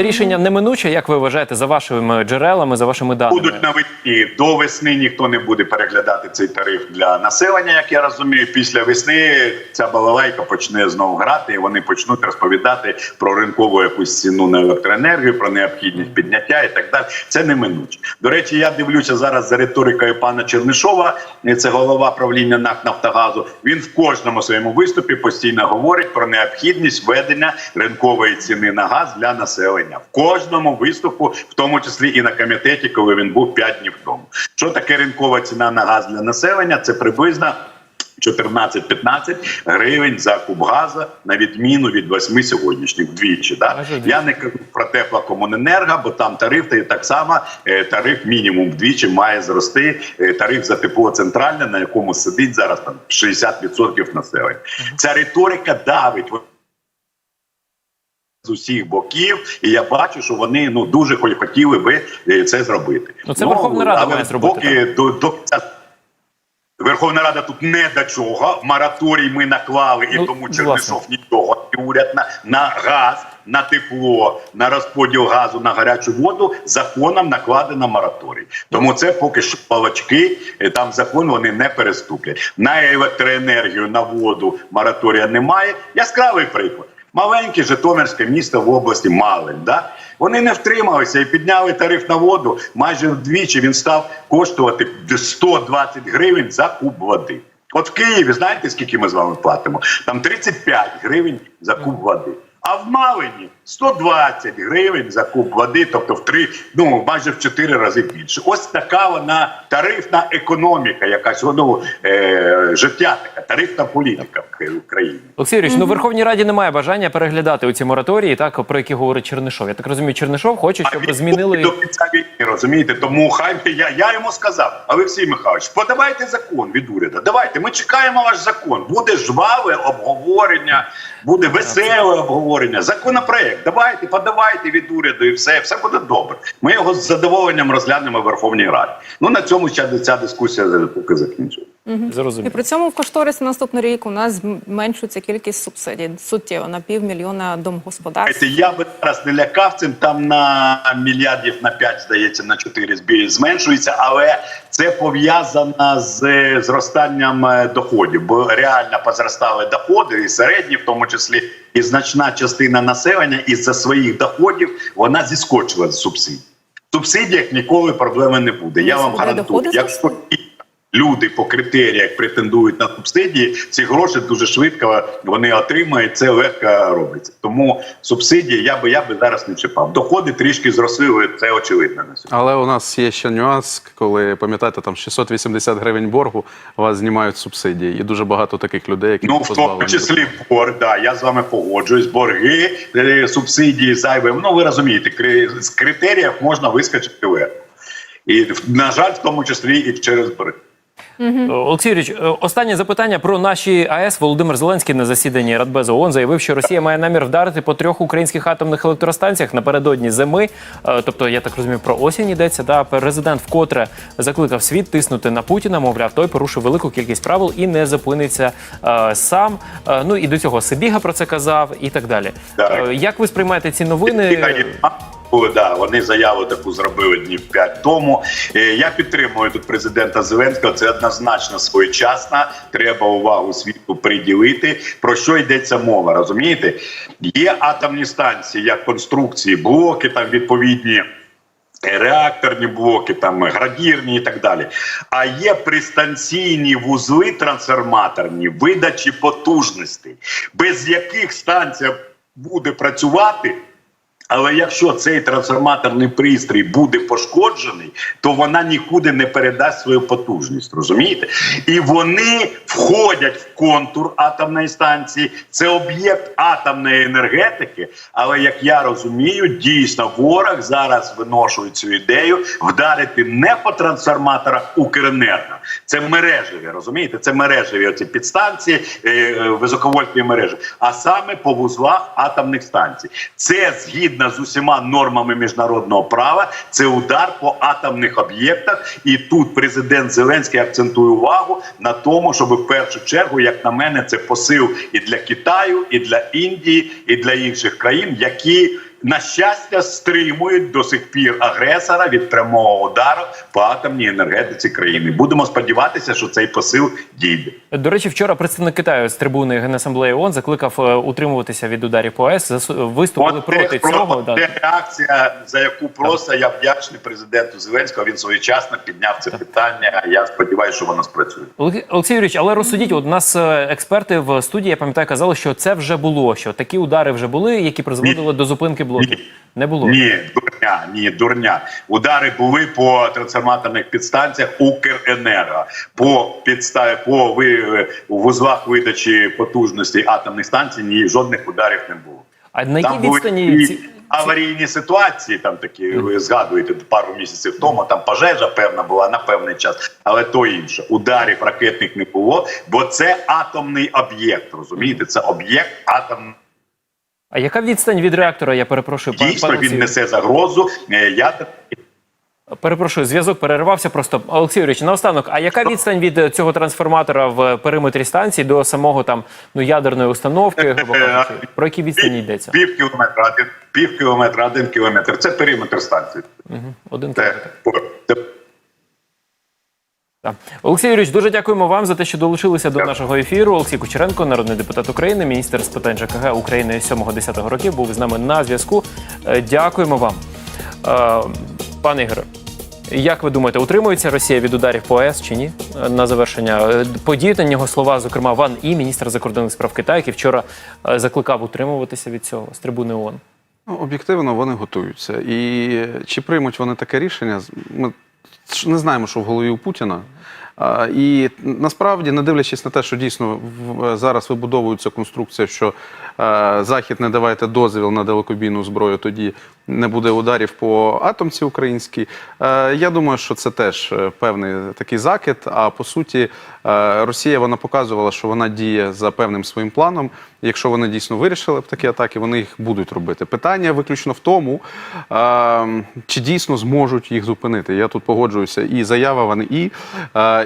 Рішення неминуче, як ви вважаєте, за вашими джерелами, за вашими даними? Будуть навесні до весни ніхто не буде переглядати цей тариф для населення, як я розумію. Після весни ця балалайка почне знову грати, і вони почнуть розповідати про ринкову якусь ціну на електроенергію, про необхідність підняття і так далі. Це неминуче. До речі, я дивлюся зараз за риторикою пана Чернишова. Це голова правління НАК Нафтогазу. Він в кожному своєму виступі постійно говорить про необхідність введення ринкової ціни на газ для населення. В кожному виступу, в тому числі і на комітеті, коли він був 5 днів тому. Що таке ринкова ціна на газ для населення? Це приблизно 14-15 гривень за куб газу на відміну від 8 сьогоднішніх вдвічі. Да? Я не кажу про теплокомуненерго, бо там тариф та так само е, тариф мінімум вдвічі має зрости. Е, Тариф за тепло центральне, на якому сидить зараз там 60% населення. Ця риторика давить з усіх боків, і я бачу, що вони ну дуже хо- хотіли би е, це зробити. Ну, це Верховна Рада але має зробити, Поки до, до Верховна Рада тут не до чого. Мораторій ми наклали, і Ну, тому. Чернишов нічого. І уряд на, на газ, на тепло, на розподіл газу, на гарячу воду законом накладено мораторій. Тому це поки що балачки, е, там закон вони не переступлять. На електроенергію, на воду мораторія немає. Яскравий приклад. Маленьке Житомирське місто в області Малин. Да? Вони не втрималися і підняли тариф на воду. Майже вдвічі він став коштувати 120 гривень за куб води. От в Києві, знаєте, скільки ми з вами платимо? Там 35 гривень за куб води. А в Малині 120 гривень за куб води, тобто в три, ну майже в чотири рази більше. Ось така вона тарифна економіка, якась ну, е, життя така, тарифна політика в Ки- в країні. Олексій Юрійович, ну в Верховній Раді немає бажання переглядати оці мораторії, так про які говорить Чернишов. Я так розумію, Чернишов хоче, щоб він змінили. до кінця війни, розумієте? Тому хай я, я йому сказав, Олексій Михайлович, подавайте закон від уряду. Давайте, ми чекаємо ваш закон. Буде жваве обговорення, буде веселе обговорення. Законопроект. Давайте, подавайте від уряду, і все, все буде добре. Ми його з задоволенням розглянемо в Верховній Раді. Ну на цьому ця, ця дискусія поки закінчується. І Зрозуміло. при цьому в кошторисі на наступний рік у нас зменшується кількість субсидій суттєво на півмільйона домогосподарств. Я би зараз не лякав цим там на мільярдів на 5, здається, на 4 збі- зменшується, але це пов'язано з зростанням е, доходів, бо реально позростали доходи, і середні, в тому числі, і значна частина населення із-за своїх доходів вона зіскочила з субсидій. В субсидіях ніколи проблеми не буде. Я вам гарантую, якщо люди по критеріях претендують на субсидії, ці гроші дуже швидко вони отримають. Це легко робиться. Тому субсидії я би я би зараз не чіпав. Доходи трішки зросли, це очевидно на сьогодні. Але у нас є ще нюанс, коли пам'ятаєте, там 680 гривень боргу вас знімають субсидії, і дуже багато таких людей, які Ну, в тому числі борг, да, я з вами погоджуюсь. Борги, е, субсидії зайві. Ну ви розумієте, кри- з критеріїв можна вискочити легко. І на жаль, в тому числі і через борги. Олексій Юрійович, е, останнє запитання про наші АЕС. Володимир Зеленський на засіданні Радбезу ООН заявив, що Росія має намір вдарити по трьох українських атомних електростанціях напередодні зими. Е, Тобто, я так розумію, про осінь йдеться. Да? Президент вкотре закликав світ тиснути на Путіна. Мовляв, той порушив велику кількість правил і не зупиниться е, сам. Е, ну і до цього Сибіга про це казав, і так далі. Так. Е, Як ви сприймаєте ці новини? Да, вони заяву таку зробили днів п'ять тому. Е, Я підтримую тут президента Зеленського. Це однозначно своєчасно. Треба увагу світу приділити. Про що йдеться мова? Розумієте? Є атомні станції, як конструкції, блоки там відповідні. е, Реакторні блоки, там градірні і так далі. А є пристанційні вузли трансформаторні видачі потужностей, без яких станція буде працювати. Але якщо цей трансформаторний пристрій буде пошкоджений, то вона нікуди не передасть свою потужність. Розумієте? І вони входять в контур атомної станції. Це об'єкт атомної енергетики. Але як я розумію, дійсно ворог зараз виношує цю ідею вдарити не по трансформаторах Укренерго. Це мережеві, розумієте? Це мережеві оці підстанції, е, е, високовольтні мережі, а саме по вузлах атомних станцій. Це згідно з усіма нормами міжнародного права. Це удар по атомних об'єктах. І тут президент Зеленський акцентує увагу на тому, щоб в першу чергу, як на мене, це посил і для Китаю, і для Індії, і для інших країн, які на щастя, стримують до сих пір агресора від прямого удару по атомній енергетиці країни. Будемо сподіватися, що цей посил дійде. До речі, вчора представник Китаю з трибуни Генасамблеї ООН закликав е, утримуватися від ударів по АЕС. Виступили От проти те, цього. от да. те реакція, за яку просто я вдячний президенту Зеленського. Він своєчасно підняв це питання. Я сподіваюся, що воно спрацює. Олексій Юрійович, але розсудіть, от у нас е, експерти в студії, я пам'ятаю, казали, що це вже було, що такі удари вже були, які призводили до зупинки блоків. Не було. Ні, дурня, ні, дурня. Удари були по трансформаторних підстанціях Укренерго, по підставі по ви, вузлах видачі потужностей атомних станцій. Ні, жодних ударів не було. А на якій відстані ці... аварійні ситуації. Там такі ви згадуєте пару місяців тому. Там пожежа певна була на певний час, але то інше. Ударів ракетних не було, бо це атомний об'єкт. Розумієте, це об'єкт атомний. А яка відстань від реактора? Я перепрошую, пан- Дійсно, пане він Олексію? несе загрозу. е, ядерній Перепрошую, зв'язок перервався. Просто Олексій Юрійович, наостанок. А яка відстань від е, цього трансформатора в периметрі станції до самого там ну ядерної установки? грубо кажучи? Про які відстані йдеться? Пів кілометра, пів кілометра, один кілометр. Це периметр станції. Один кілометр. це Олексій Юрійович, дуже дякуємо вам за те, що долучилися до нашого ефіру. Олексій Кучеренко, народний депутат України, міністр з питань ЖКГ України 7-10 років, був з нами на зв'язку. Е, Дякуємо вам. Е, Пане Ігоре, як ви думаєте, утримується Росія від ударів по АЕС чи ні? Е, На завершення подіють на нього слова, зокрема, Ван І, міністр закордонних справ Китаю, який вчора закликав утримуватися від цього з трибуни ООН. Ну, об'єктивно вони готуються. І чи приймуть вони таке рішення? Ми не знаємо, що в голові у Путіна. І насправді, не дивлячись на те, що дійсно зараз вибудовується конструкція, що е, Захід не давайте дозвіл на далекобійну зброю, тоді не буде ударів по атомці українській. Е, Я думаю, що це теж е, певний такий закид. А по суті, Росія вона показувала, що вона діє за певним своїм планом. Якщо вони дійсно вирішили б такі атаки, вони їх будуть робити. Питання виключно в тому, чи дійсно зможуть їх зупинити. Я тут погоджуюся. І заява вони і,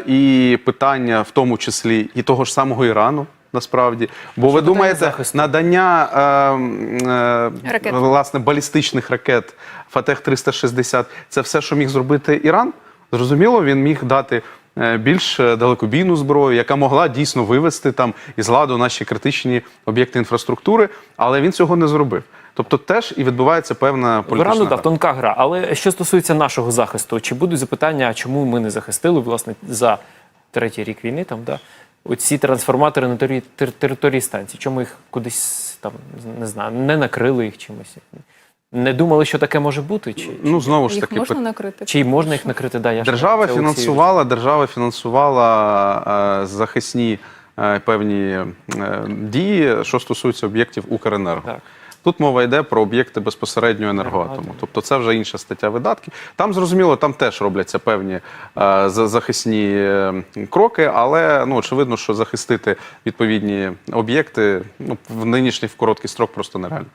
і питання в тому числі і того ж самого Ірану. Насправді, бо ви думаєте, захисту. надання е, е, Ракет. власне балістичних ракет Фатех 360 це все, що міг зробити Іран. Зрозуміло, він міг дати е, більш е, далекобійну зброю, яка могла дійсно вивести там із ладу наші критичні об'єкти інфраструктури, але він цього не зробив. Тобто, теж і відбувається певна В політична Ірану гра. так, тонка гра. Але що стосується нашого захисту, чи будуть запитання, чому ми не захистили власне за третій рік війни? Там да оці трансформатори на тері- тер- території станції? Чому їх кудись там не знаю, не накрили їх чимось? Не думали, що таке може бути? Чи, Ну знову ж Їх таки, можна накрити? чи можна їх накрити? Да, я Держава фінансувала, держава фінансувала е, захисні е, певні е, дії, що стосуються об'єктів Укренерго. Так. Тут мова йде про об'єкти безпосередньо енергоатому. Тобто це вже інша стаття видатків. Там зрозуміло, там теж робляться певні е, захисні е, кроки, але ну очевидно, що захистити відповідні об'єкти ну в нинішній в короткий строк просто нереально.